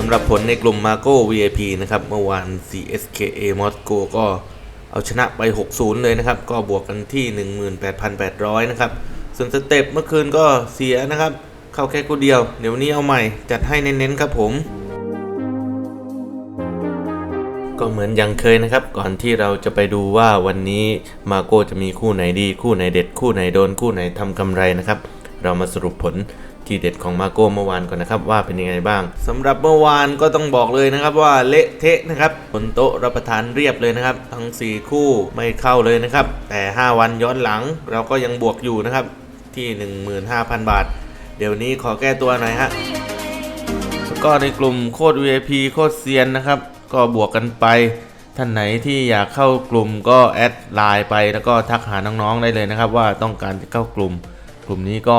สำหรับผลในกลุ่ม Marco VIP นะครับ เมื่อวาน CSKA Moscow ก็เอาชนะไป 6-0 เลยนะครับ ก็บวกกันที่ 18,800 นะครับ ส่วนสเต็ปเมื่อคืนก็เสียนะครับ เข้าแค่กูเดียว เดี๋ยววันนี้เอาใหม่ จัดให้เน้นๆครับผม ก็เหมือนยังเคยนะครับ ก่อนที่เราจะไปดูว่าวันนี้มาโก้จะมีคู่ไหนดี คู่ไหนเด็ด คู่ไหนโดน คู่ไหนทำกำไรนะครับ เรามาสรุปผล ทีเด็ดของมาโก้เมื่อวานก่อนนะครับว่าเป็นยังไงบ้างสำหรับเมื่อวานก็ต้องบอกเลยนะครับว่าเละเทะนะครับบนโต๊ะรับประทานเรียบเลยนะครับ ทั้ง 4 คู่ไม่เข้าเลยนะครับ แต่ 5 วันย้อนหลังเราก็ยังบวกอยู่นะครับที่ 15,000 บาท เดี๋ยวนี้ขอแก้ตัวหน่อยฮะแล้วก็ในกลุ่มโคตร VIP โคตรเซียนนะครับ ก็บวกกันไปท่านไหนที่อยากเข้ากลุ่มก็แอดไลน์ไปแล้วก็ทักหาน้องๆได้เลยนะครับ ว่าต้องการจะเข้ากลุ่ม กลุ่มนี้ก็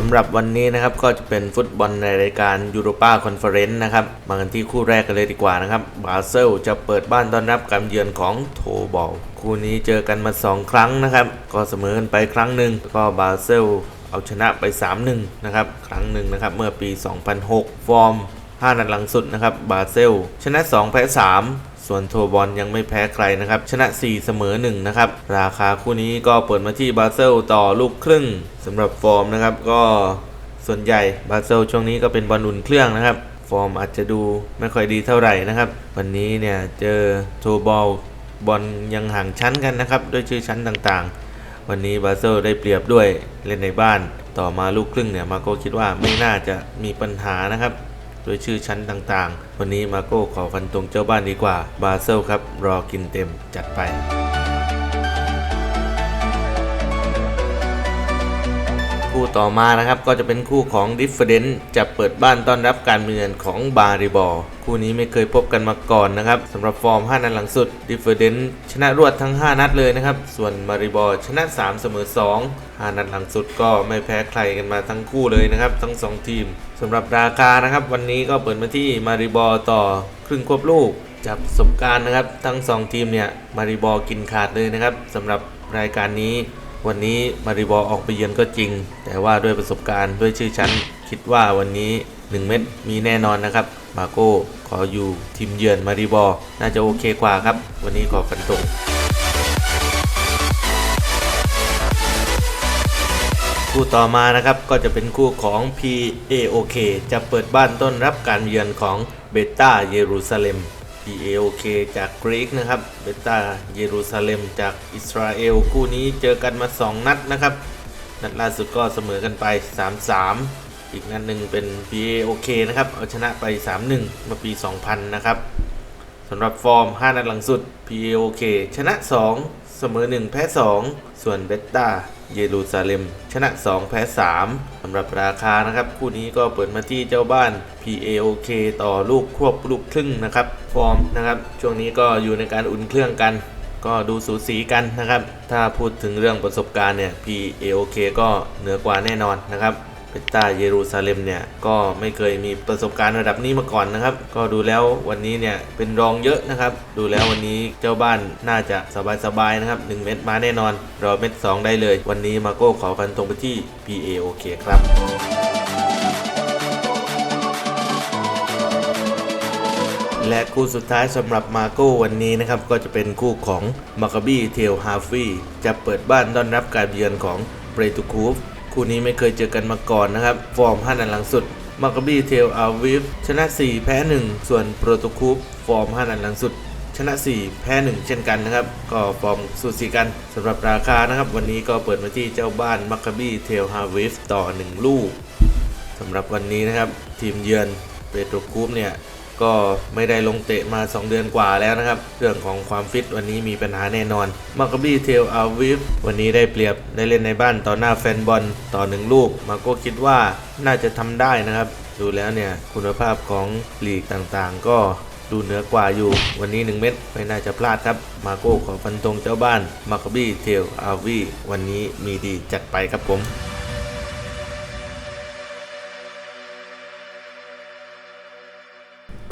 สำหรับวันนี้นะครับก็จะเป็นฟุตบอลในรายการยูโรปาคอนเฟอเรนซ์นะครับมากันที่คู่แรกกันเลยดีกว่านะครับบาเซลจะเปิดบ้านต้อนรับการเยือนของโทบอลคู่นี้เจอกันมา 2 ครั้งนะครับ ก็เสมอกันไปครั้งหนึ่งก็บาเซลเอาชนะไป 3-1 นะครับ ครั้งหนึ่งนะครับ เมื่อปี 2006 ฟอร์ม 5 นัดหลังสุดนะครับ บาเซล ชนะ 2 แพ้ 3 ส่วนโทบอลยังไม่แพ้ใครนะครับ ชนะ 4 เสมอ 1 นะครับ ราคาคู่นี้ก็เปิดมาที่บาเซลต่อลูกครึ่งสำหรับฟอร์มนะครับ ก็ส่วนใหญ่บาเซลช่วงนี้ก็เป็นบอลอุ่นเครื่องนะครับ ฟอร์มอาจจะดูไม่ค่อยดีเท่าไหร่นะครับ วันนี้เนี่ยเจอโทบอลบอลยังห่างชั้นกันนะครับด้วยชื่อชั้นต่างๆ วันนี้บาเซลได้เปรียบด้วยเล่นในบ้าน ต่อมาลูกครึ่งเนี่ยมาโกคิดว่าไม่น่าจะมีปัญหานะครับ โดยชื่อชั้นต่างๆ วันนี้มาโก้ขอฟันตรงเจ้าบ้านดีกว่าบาเซลครับรอกินเต็มจัดไป คู่ต่อมานะครับก็จะเป็นคู่ของ d i f f e r e n c จะเปิดบ้านต้อนรับการเมือนของบาริบอคู่นี้ไม่เคยพบกันมาก่อนนะครับสำหรับฟอร์ม 5 นัดหลังสุด d i f f e r e n c ชนะรวดทั้ง 5 นัดเลยนะครับ ส่วนบาริบอชนะ 3 เสมอ 2 5 นัดหลังสุดก็ไม่แพ้ใครกันมาทั้งคู่เลยนะครับ ทั้ง 2 ทีมสำหรับราคานะครับ วันนี้ก็เปิดมาที่มาริบอต่อครึ่งควบลูกจากประสบการณ์นะครับ ทั้ง 2 ทีมเนี่ยมาริบอกินขาดเลยนะครับสำหรับรายการนี้ วันนี้มาริบอออกไปเยือนก็จริง แต่ว่าด้วยประสบการณ์ด้วยชื่อชั้น คิดว่าวันนี้ 1 เม็ดมีแน่นอนนะครับ มาโก้ขออยู่ทีมเยือนมาริบอน่าจะโอเคกว่าครับ วันนี้ขอฟันตรงคู่ต่อมานะครับก็จะเป็นคู่ของ PAOK จะเปิดบ้านต้อนรับการเยือนของเบต้าเยรูซาเล็ม PAOK จากกรีกนะครับเบต้าเยรูซาเล็มจากอิสราเอลคู่นี้เจอกันมา 2 นัดนะครับ นัดล่าสุดก็เสมอกันไป 3-3 อีกนัดหนึ่งเป็น PAOK นะครับ เอาชนะไป 3-1 เมื่อปี 2000 นะครับ สำหรับฟอร์ม 5 นัดหลังสุด PAOK ชนะ 2 เสมอ 1 แพ้ 2 ส่วนเบต้าเยรูซาเล็ม ชนะ 2 แพ้ 3สำหรับราคานะครับ คู่นี้ก็เปิดมาที่เจ้าบ้าน PAOK ต่อลูกควบลูกครึ่งนะครับ ฟอร์มนะครับ ช่วงนี้ก็อยู่ในการอุ่นเครื่องกัน ก็ดูสูสีกันนะครับ ถ้าพูดถึงเรื่องประสบการณ์เนี่ย PAOK ก็เหนือกว่าแน่นอนนะครับ เปตตาเยรูซาเล็มเนี่ยก็ไม่เคยมีประสบการณ์ระดับนี้มาก่อนนะครับ ก็ดูแล้ววันนี้เนี่ยเป็นรองเยอะนะครับ ดูแล้ววันนี้เจ้าบ้านน่าจะสบายๆนะครับ 1 เม็ดมาแน่นอน รอเม็ด 2 ได้เลย วันนี้มาโก้ขอฟันตรงไปที่ PAOK ครับและคู่สุดท้ายสำหรับมาโก้วันนี้นะครับ ก็จะเป็นคู่ของมาคาบี้เทลฮาฟี่จะเปิดบ้านต้อนรับการเยือนของเบรตูคูฟ คู่นี้ไม่เคยเจอกันมาก่อนนะครับ ฟอร์ม5นัดหลังสุดมาคาบี้เทลอาวิฟชนะ 4 แพ้ 1 ส่วนโปรตูคูฟฟอร์ม5นัดหลังสุด ชนะ 4 แพ้ 1 เช่นกันนะครับ ก็ฟอร์มสูสีกันสำหรับราคานะครับ วันนี้ก็เปิดมาที่เจ้าบ้านมาคาบี้เทลฮาวิฟต่อ 1 ลูกสำหรับวันนี้นะครับ ทีมเยือนเปโตรคูปเนี่ย ก็ไม่ได้ลงเตะมา 2 เดือนกว่าแล้วนะครับ เรื่องของความฟิตวันนี้มีปัญหาแน่นอนมาคาบี้เทลอาวิฟวันนี้ได้เปรียบได้เล่นในบ้านต่อหน้าแฟนบอลต่อหนึ่งลูก มาโก็คิดว่าน่าจะทำได้นะครับ ดูแล้วเนี่ยคุณภาพของลีกต่างๆ ก็ดูเหนือกว่าอยู่วันนี้ 1 เม็ดไม่น่าจะพลาดครับ มาโก้ขอฟันตรงเจ้าบ้านมาคาบี้เทลอาวีวันนี้มีดีจัดไปครับผม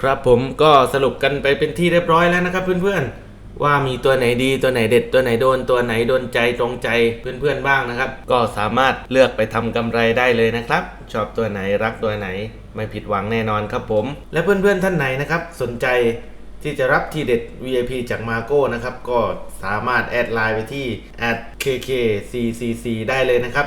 ครับผมก็สรุปกันไปเป็นที่เรียบร้อยแล้วนะครับเพื่อนๆ ว่ามีตัวไหนดีตัวไหนเด็ดตัวไหนโดนตัวไหนโดนใจตรงใจเพื่อนๆบ้างนะครับ ก็สามารถเลือกไปทำกำไรได้เลยนะครับ ชอบตัวไหนรักตัวไหน ไม่ผิดหวังแน่นอนครับผม และเพื่อนๆท่านไหนนะครับ สนใจที่จะรับทีเด็ด VIP จากมาโก้นะครับ ก็สามารถแอดไลน์ไปที่ @kkccc ได้เลยนะครับ